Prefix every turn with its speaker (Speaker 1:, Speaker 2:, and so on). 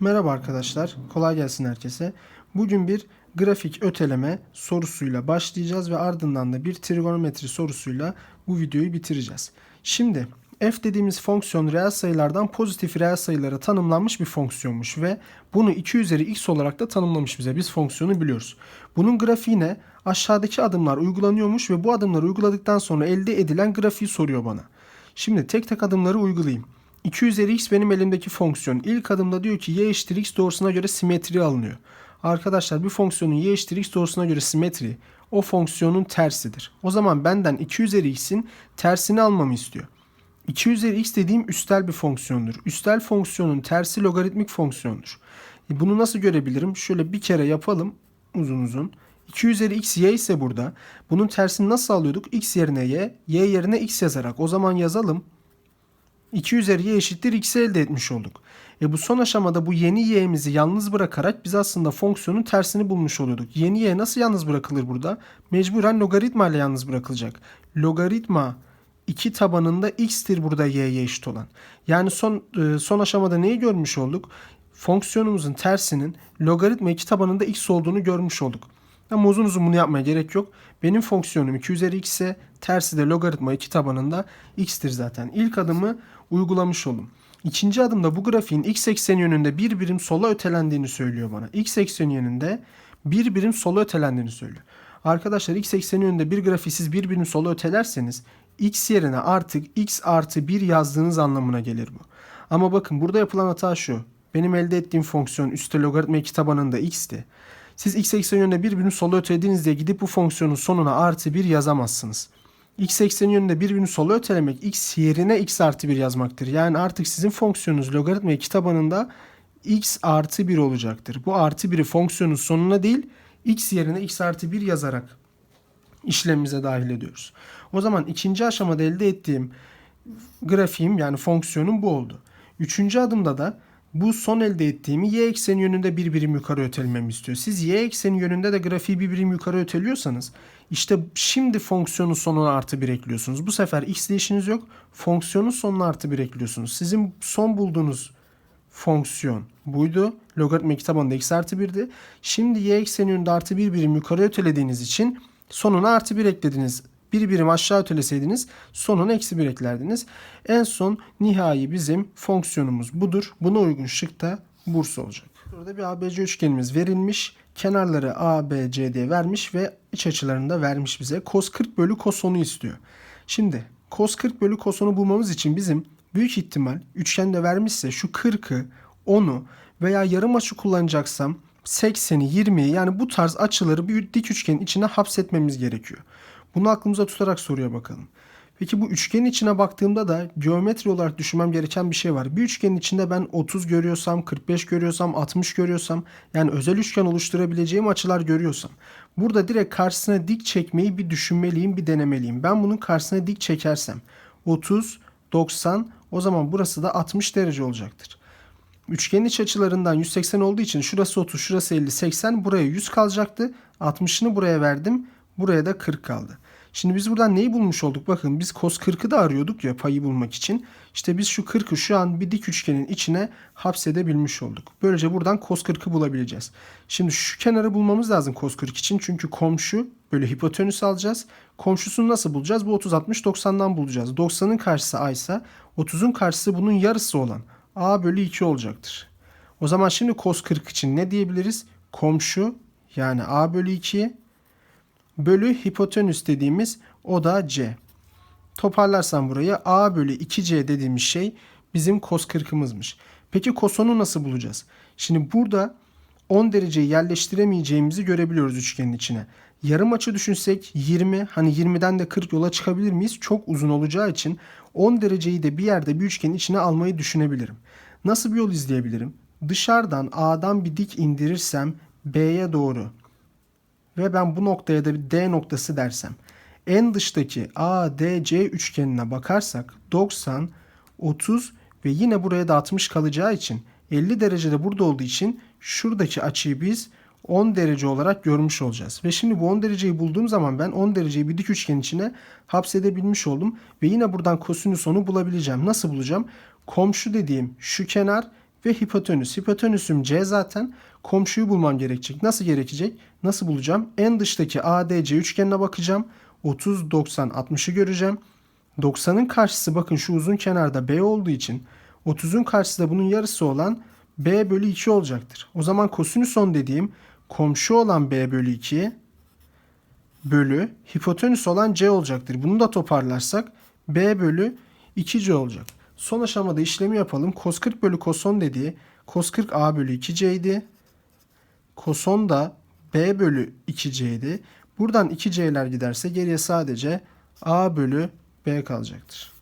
Speaker 1: Merhaba arkadaşlar, kolay gelsin herkese. Bugün bir grafik öteleme sorusuyla başlayacağız ve ardından da bir trigonometri sorusuyla bu videoyu bitireceğiz. Şimdi f dediğimiz fonksiyon reel sayılardan pozitif reel sayılara tanımlanmış bir fonksiyonmuş ve bunu 2 üzeri x olarak da tanımlamış bize. Biz fonksiyonu biliyoruz. Bunun grafiğine aşağıdaki adımlar uygulanıyormuş ve bu adımları uyguladıktan sonra elde edilen grafiği soruyor bana. Şimdi tek tek adımları uygulayayım. 2 üzeri x benim elimdeki fonksiyon. İlk adımda diyor ki y eşittir x doğrusuna göre simetri alınıyor. Arkadaşlar bir fonksiyonun y eşittir x doğrusuna göre simetri o fonksiyonun tersidir. O zaman benden 2 üzeri x'in tersini almamı istiyor. 2 üzeri x dediğim üstel bir fonksiyondur. Üstel fonksiyonun tersi logaritmik fonksiyondur. E bunu nasıl görebilirim? Şöyle bir kere yapalım uzun uzun. 2 üzeri x y ise burada. Bunun tersini nasıl alıyorduk? x yerine y, y yerine x yazarak. O zaman yazalım. 2 üzeri y eşittir x'i elde etmiş olduk. E bu son aşamada bu yeni y'mizi yalnız bırakarak biz aslında fonksiyonun tersini bulmuş oluyorduk. Yeni y nasıl yalnız bırakılır burada? Mecburen logaritma ile yalnız bırakılacak. Logaritma 2 tabanında x'tir burada y'ye eşit olan. Yani son e, son aşamada neyi görmüş olduk? Fonksiyonumuzun tersinin logaritma 2 tabanında x olduğunu görmüş olduk. Ama uzun uzun bunu yapmaya gerek yok. Benim fonksiyonum 2 üzeri x tersi de logaritma 2 tabanında x'tir zaten. İlk adımı uygulamış oldum. İkinci adımda bu grafiğin x ekseni yönünde bir birim sola ötelendiğini söylüyor bana. x ekseni yönünde bir birim sola ötelendiğini söylüyor. Arkadaşlar x ekseni yönünde bir grafiği siz bir birim sola ötelerseniz x yerine artık x artı 1 yazdığınız anlamına gelir bu. Ama bakın burada yapılan hata şu. Benim elde ettiğim fonksiyon üstte logaritma 2 tabanında x'ti. Siz x ekseni yönünde bir birim sola ötelediğinizde gidip bu fonksiyonun sonuna artı 1 yazamazsınız. X ekseni yönünde bir birim sola ötelemek x yerine x artı 1 yazmaktır. Yani artık sizin fonksiyonunuz logaritma 2 tabanında x artı 1 olacaktır. Bu artı 1'i fonksiyonun sonuna değil x yerine x artı 1 yazarak işlemimize dahil ediyoruz. O zaman ikinci aşamada elde ettiğim grafiğim yani fonksiyonum bu oldu. Üçüncü adımda da bu son elde ettiğimi y ekseni yönünde bir birim yukarı ötelememi istiyor. Siz y ekseni yönünde de grafiği bir birim yukarı öteliyorsanız işte şimdi fonksiyonun sonuna artı bir ekliyorsunuz. Bu sefer x ile işiniz yok. Fonksiyonun sonuna artı bir ekliyorsunuz. Sizin son bulduğunuz fonksiyon buydu. Logaritma 2 tabanında x artı 1'di. Şimdi y ekseni yönünde artı bir birim yukarı ötelediğiniz için sonuna artı bir eklediniz. Bir birim aşağı öteleseydiniz sonuna eksi bir eklerdiniz. En son nihai bizim fonksiyonumuz budur. Buna uygun şıkta burs olacak. Burada bir ABC üçgenimiz verilmiş. Kenarları A, B, C diye vermiş ve iç açılarını da vermiş bize. Cos 40 bölü cos'unu istiyor. Şimdi cos 40 bölü cos'unu bulmamız için bizim büyük ihtimal üçgende vermişse şu 40'ı, 10'u veya yarım açı kullanacaksam 80'i, 20'yi yani bu tarz açıları bir dik üçgenin içine hapsetmemiz gerekiyor. Bunu aklımıza tutarak soruya bakalım. Peki bu üçgenin içine baktığımda da geometri olarak düşünmem gereken bir şey var. Bir üçgenin içinde ben 30 görüyorsam, 45 görüyorsam, 60 görüyorsam yani özel üçgen oluşturabileceğim açılar görüyorsam burada direkt karşısına dik çekmeyi bir düşünmeliyim, bir denemeliyim. Ben bunun karşısına dik çekersem 30, 90 o zaman burası da 60 derece olacaktır. Üçgenin iç açılarından 180 olduğu için şurası 30, şurası 50, 80 buraya 100 kalacaktı. 60'ını buraya verdim. Buraya da 40 kaldı. Şimdi biz buradan neyi bulmuş olduk? Bakın biz cos 40'ı da arıyorduk ya payı bulmak için. İşte biz şu 40'ı şu an bir dik üçgenin içine hapsedebilmiş olduk. Böylece buradan cos 40'ı bulabileceğiz. Şimdi şu kenarı bulmamız lazım cos 40 için. Çünkü komşu böyle hipotenüs alacağız. Komşusunu nasıl bulacağız? Bu 30 60 90'dan bulacağız. 90'ın karşısı a ise 30'un karşısı bunun yarısı olan a bölü 2 olacaktır. O zaman şimdi cos 40 için ne diyebiliriz? Komşu yani a bölü 2 bölü hipotenüs dediğimiz o da c. Toparlarsam burayı a bölü 2c dediğimiz şey bizim cos 40'ımızmış. Peki cos'unu nasıl bulacağız? Şimdi burada 10 dereceyi yerleştiremeyeceğimizi görebiliyoruz üçgenin içine. Yarım açı düşünsek 20 hani 20'den de 40 yola çıkabilir miyiz? Çok uzun olacağı için 10 dereceyi de bir yerde bir üçgenin içine almayı düşünebilirim. Nasıl bir yol izleyebilirim? Dışarıdan A'dan bir dik indirirsem B'ye doğru ve ben bu noktaya da bir D noktası dersem en dıştaki ADC üçgenine bakarsak 90, 30 ve yine buraya da 60 kalacağı için 50 derecede burada olduğu için şuradaki açıyı biz 10 derece olarak görmüş olacağız. Ve şimdi bu 10 dereceyi bulduğum zaman ben 10 dereceyi bir dik üçgen içine hapsedebilmiş oldum. Ve yine buradan kosinüs onu bulabileceğim. Nasıl bulacağım? Komşu dediğim şu kenar ve hipotenüs. Hipotenüsüm C zaten. Komşuyu bulmam gerekecek. Nasıl gerekecek? Nasıl bulacağım? En dıştaki ADC üçgenine bakacağım. 30, 90, 60'ı göreceğim. 90'ın karşısı bakın şu uzun kenarda B olduğu için 30'un karşısı da bunun yarısı olan B bölü 2 olacaktır. O zaman kosinüs 10 dediğim komşu olan B bölü 2 bölü hipotenüs olan C olacaktır. Bunu da toparlarsak B bölü 2C olacak. Son aşamada işlemi yapalım. Cos 40 bölü 10 dediği cos 40 A bölü 2C idi. Cos 10 da B bölü 2C idi. Buradan 2C'ler giderse geriye sadece A bölü B kalacaktır.